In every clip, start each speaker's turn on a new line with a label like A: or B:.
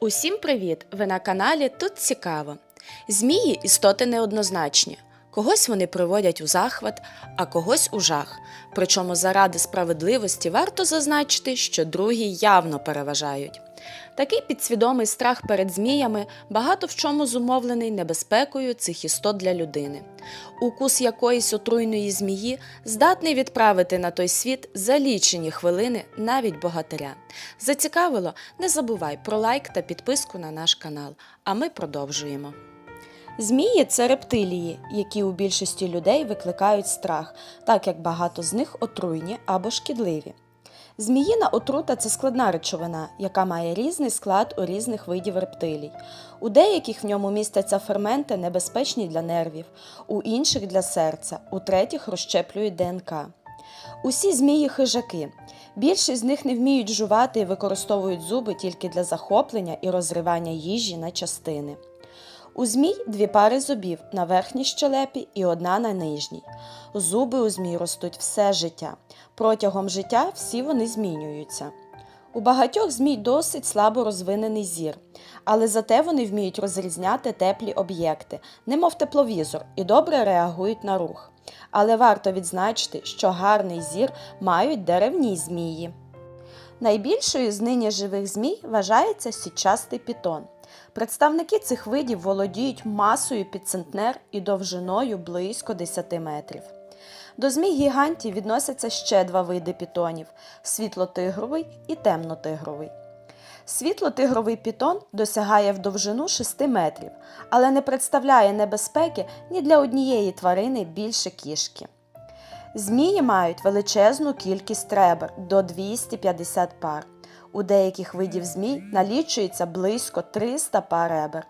A: Усім привіт! Ви на каналі Тут Цікаво. Змії істоти неоднозначні. Когось вони приводять у захват, а когось у жах. Причому заради справедливості варто зазначити, що другі явно переважають. Такий підсвідомий страх перед зміями багато в чому зумовлений небезпекою цих істот для людини. Укус якоїсь отруйної змії здатний відправити на той світ за лічені хвилини навіть богатиря. Зацікавило? Не забувай про лайк та підписку на наш канал. А ми продовжуємо. Змії це рептилії, які у більшості людей викликають страх, так як багато з них отруйні або шкідливі. Зміїна отрута це складна речовина, яка має різний склад у різних видів рептилій. У деяких в ньому містяться ферменти, небезпечні для нервів, у інших для серця, у третіх розщеплюють ДНК. Усі змії хижаки. Більшість з них не вміють жувати і використовують зуби тільки для захоплення і розривання їжі на частини. У змій дві пари зубів на верхній щелепі і одна на нижній. Зуби у змій ростуть все життя. Протягом життя всі вони змінюються. У багатьох змій досить слабо розвинений зір, але зате вони вміють розрізняти теплі об'єкти, немов тепловізор, і добре реагують на рух. Але варто відзначити, що гарний зір мають деревні змії. Найбільшою з нині живих змій вважається січастий пітон. Представники цих видів володіють масою під центнер і довжиною близько 10 метрів. До змій гігантів відносяться ще два види пітонів світлотигровий і темнотигровий. Світлотигровий пітон досягає в довжину 6 метрів, але не представляє небезпеки ні для однієї тварини більше кішки. Змії мають величезну кількість ребер до 250 пар. У деяких видів змій налічується близько 300 пар ребер.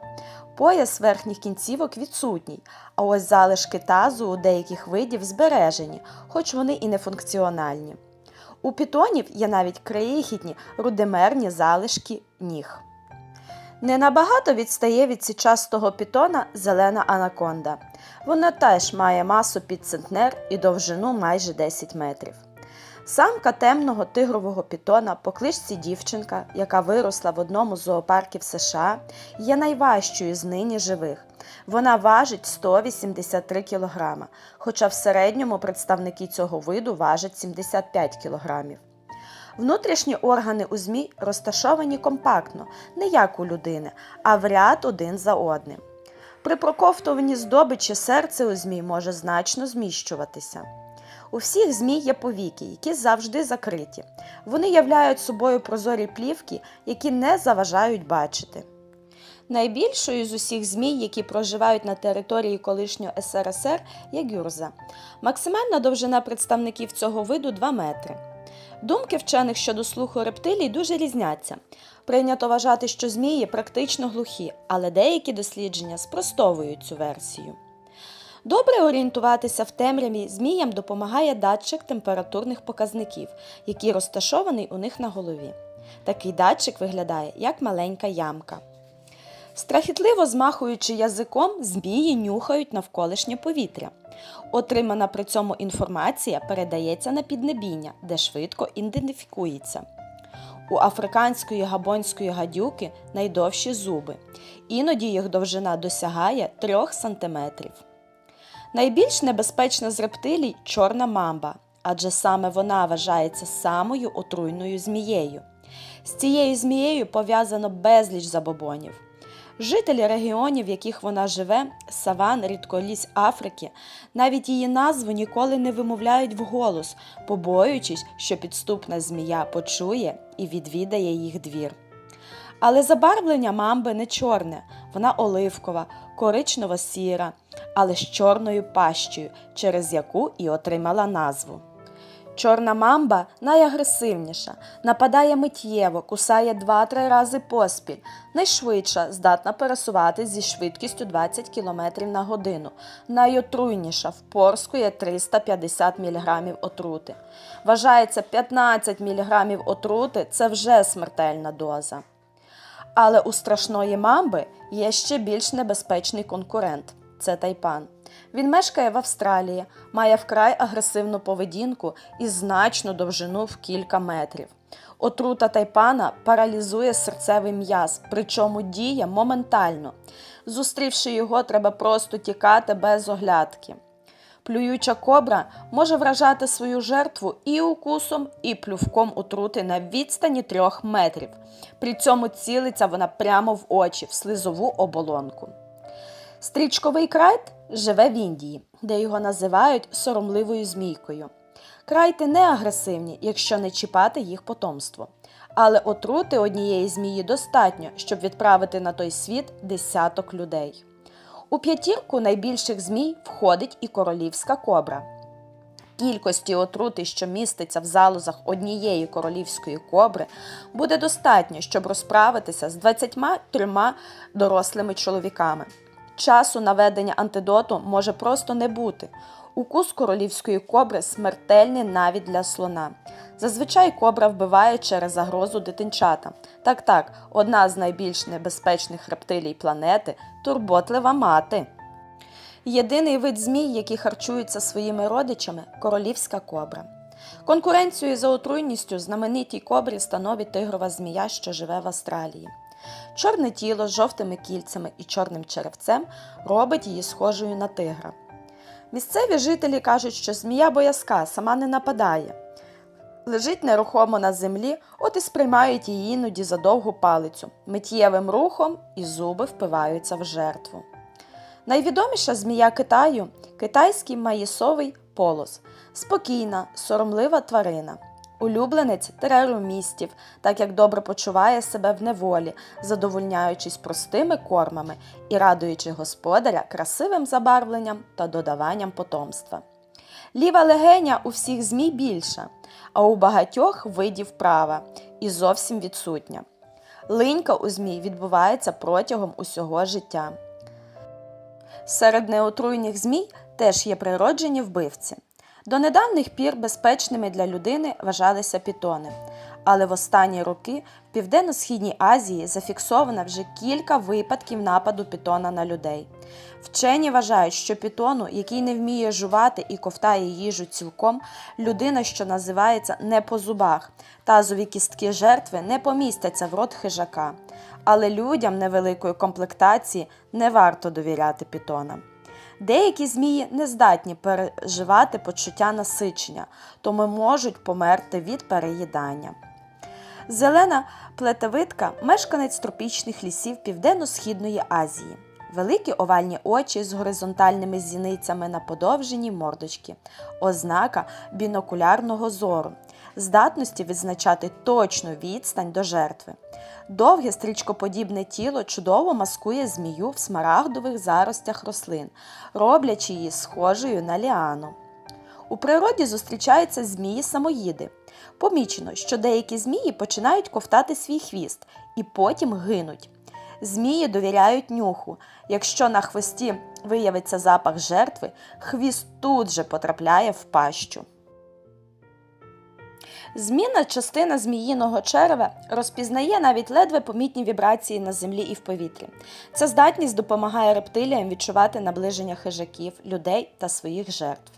A: Пояс верхніх кінцівок відсутній, а ось залишки тазу у деяких видів збережені, хоч вони і не функціональні. У пітонів є навіть крихітні рудимерні залишки ніг. Не набагато відстає від січастого пітона зелена анаконда. Вона теж має масу під центнер і довжину майже 10 метрів. Самка темного тигрового пітона по кличці дівчинка, яка виросла в одному з зоопарків США, є найважчою з нині живих. Вона важить 183 кг, хоча в середньому представники цього виду важать 75 кг. Внутрішні органи у змій розташовані компактно, не як у людини, а в ряд один за одним. При проковтуванні здобичі серце у змій може значно зміщуватися. У всіх змій є повіки, які завжди закриті. Вони являють собою прозорі плівки, які не заважають бачити. Найбільшою з усіх змій, які проживають на території колишнього СРСР, є гюрза. Максимальна довжина представників цього виду 2 метри. Думки вчених щодо слуху рептилій дуже різняться. Прийнято вважати, що змії практично глухі, але деякі дослідження спростовують цю версію. Добре орієнтуватися в темряві зміям допомагає датчик температурних показників, який розташований у них на голові. Такий датчик виглядає як маленька ямка. Страхітливо змахуючи язиком, змії нюхають навколишнє повітря. Отримана при цьому інформація передається на піднебіння, де швидко ідентифікується. У африканської габонської гадюки найдовші зуби, іноді їх довжина досягає 3 см. Найбільш небезпечна з рептилій чорна мамба, адже саме вона вважається самою отруйною змією. З цією змією пов'язано безліч забобонів. Жителі регіонів, в яких вона живе, саван, рідколісь Африки, навіть її назву ніколи не вимовляють вголос, побоюючись, що підступна змія почує і відвідає їх двір. Але забарвлення мамби не чорне, вона оливкова, коричнево-сіра, але з чорною пащею, через яку і отримала назву. Чорна мамба найагресивніша, нападає миттєво, кусає 2-3 рази поспіль, найшвидша, здатна пересуватись зі швидкістю 20 км на годину, найотруйніша, впорскує 350 мг отрути. Вважається 15 мг отрути це вже смертельна доза. Але у страшної мамби є ще більш небезпечний конкурент це тайпан. Він мешкає в Австралії, має вкрай агресивну поведінку і значну довжину в кілька метрів. Отрута тайпана паралізує серцевий м'яз, причому діє моментально. Зустрівши його, треба просто тікати без оглядки. Плююча кобра може вражати свою жертву і укусом, і плювком отрути на відстані трьох метрів. При цьому цілиться вона прямо в очі, в слизову оболонку. Стрічковий крайт живе в Індії, де його називають соромливою змійкою. Крайти не агресивні, якщо не чіпати їх потомство. Але отрути однієї змії достатньо, щоб відправити на той світ десяток людей. У п'ятірку найбільших змій входить і королівська кобра. Кількості отрути, що міститься в залозах однієї королівської кобри, буде достатньо, щоб розправитися з 23 дорослими чоловіками. Часу наведення антидоту може просто не бути. Укус королівської кобри смертельний навіть для слона. Зазвичай кобра вбиває через загрозу дитинчата. Так так, одна з найбільш небезпечних рептилій планети турботлива мати. Єдиний вид змій, які харчуються своїми родичами королівська кобра. Конкуренцію за отруйністю знаменитій кобрі становить тигрова змія, що живе в Австралії. Чорне тіло з жовтими кільцями і чорним черевцем робить її схожою на тигра. Місцеві жителі кажуть, що змія боязка сама не нападає. Лежить нерухомо на землі, от і сприймають її іноді за довгу палицю. Миттєвим рухом і зуби впиваються в жертву. Найвідоміша змія Китаю китайський маїсовий полос, спокійна, соромлива тварина. Улюбленець тереромістів, так як добре почуває себе в неволі, задовольняючись простими кормами і радуючи господаря красивим забарвленням та додаванням потомства. Ліва легеня у всіх змій більша, а у багатьох видів права і зовсім відсутня. Линька у змій відбувається протягом усього життя. Серед неотруйних змій теж є природжені вбивці. До недавніх пір безпечними для людини вважалися пітони, але в останні роки в Південно-Східній Азії зафіксовано вже кілька випадків нападу пітона на людей. Вчені вважають, що пітону, який не вміє жувати і ковтає їжу цілком, людина, що називається не по зубах, тазові кістки жертви не помістяться в рот хижака. Але людям невеликої комплектації не варто довіряти пітонам. Деякі змії не здатні переживати почуття насичення, тому можуть померти від переїдання. Зелена плетевидка мешканець тропічних лісів Південно-Східної Азії. Великі овальні очі з горизонтальними зіницями на подовженій мордочки, ознака бінокулярного зору, здатності відзначати точну відстань до жертви. Довге стрічкоподібне тіло чудово маскує змію в смарагдових заростях рослин, роблячи її схожою на ліану. У природі зустрічаються змії самоїди. Помічено, що деякі змії починають ковтати свій хвіст і потім гинуть. Змії довіряють нюху. Якщо на хвості виявиться запах жертви, хвіст тут же потрапляє в пащу. Змінна частина зміїного черева розпізнає навіть ледве помітні вібрації на землі і в повітрі. Ця здатність допомагає рептиліям відчувати наближення хижаків, людей та своїх жертв.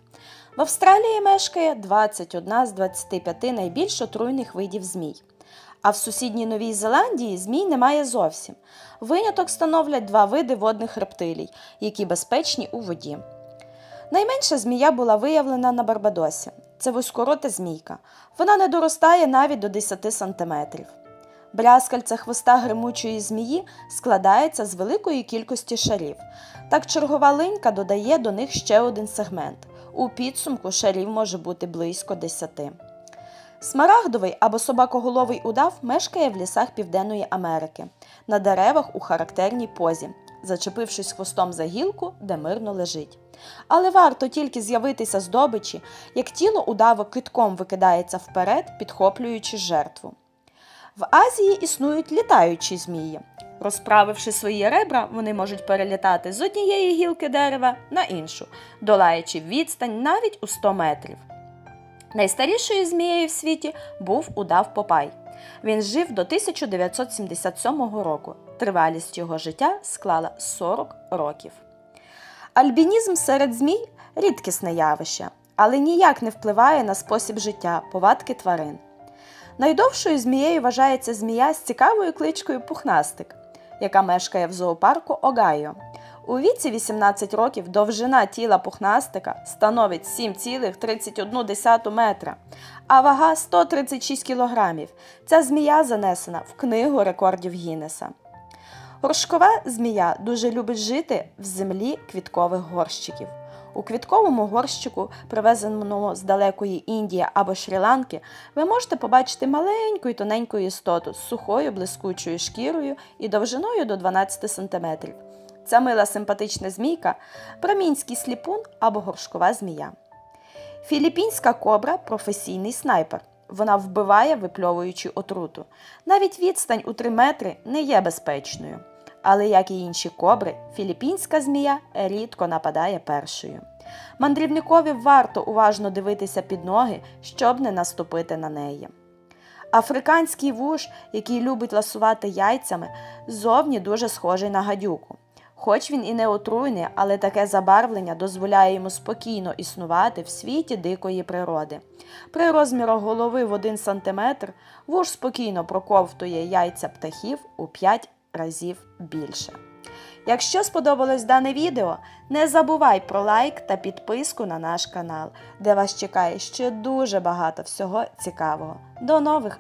A: В Австралії мешкає 21 з 25 найбільш отруйних видів змій. А в сусідній Новій Зеландії змій немає зовсім. Виняток становлять два види водних рептилій, які безпечні у воді. Найменша змія була виявлена на Барбадосі. Це вузькорота змійка. Вона не доростає навіть до 10 сантиметрів. Брязкальце хвоста гримучої змії складається з великої кількості шарів. Так чергова линька додає до них ще один сегмент. У підсумку шарів може бути близько 10. Смарагдовий або собакоголовий удав мешкає в лісах Південної Америки, на деревах у характерній позі, зачепившись хвостом за гілку, де мирно лежить. Але варто тільки з'явитися здобичі, як тіло удава китком викидається вперед, підхоплюючи жертву. В Азії існують літаючі змії. Розправивши свої ребра, вони можуть перелітати з однієї гілки дерева на іншу, долаючи відстань навіть у 100 метрів. Найстарішою змією в світі був удав Попай. Він жив до 1977 року. Тривалість його життя склала 40 років. Альбінізм серед змій рідкісне явище, але ніяк не впливає на спосіб життя, повадки тварин. Найдовшою змією вважається змія з цікавою кличкою Пухнастик, яка мешкає в зоопарку Огайо. У віці 18 років довжина тіла пухнастика становить 7,31 метра, а вага 136 кілограмів. Ця змія занесена в книгу рекордів Гіннеса. Горшкова змія дуже любить жити в землі квіткових горщиків. У квітковому горщику, привезеному з далекої Індії або Шрі-Ланки, ви можете побачити маленьку і тоненьку істоту з сухою блискучою шкірою і довжиною до 12 см. Ця мила симпатична змійка прамінський сліпун або горшкова змія. Філіппінська кобра професійний снайпер. Вона вбиває, випльовуючи отруту. Навіть відстань у 3 метри не є безпечною. Але, як і інші кобри, філіппінська змія рідко нападає першою. Мандрівникові варто уважно дивитися під ноги, щоб не наступити на неї. Африканський вуж, який любить ласувати яйцями, зовні дуже схожий на гадюку. Хоч він і не отруйний, але таке забарвлення дозволяє йому спокійно існувати в світі дикої природи. При розмірах голови в 1 см вуж спокійно проковтує яйця птахів у 5 разів більше. Якщо сподобалось дане відео, не забувай про лайк та підписку на наш канал, де вас чекає ще дуже багато всього цікавого. До нових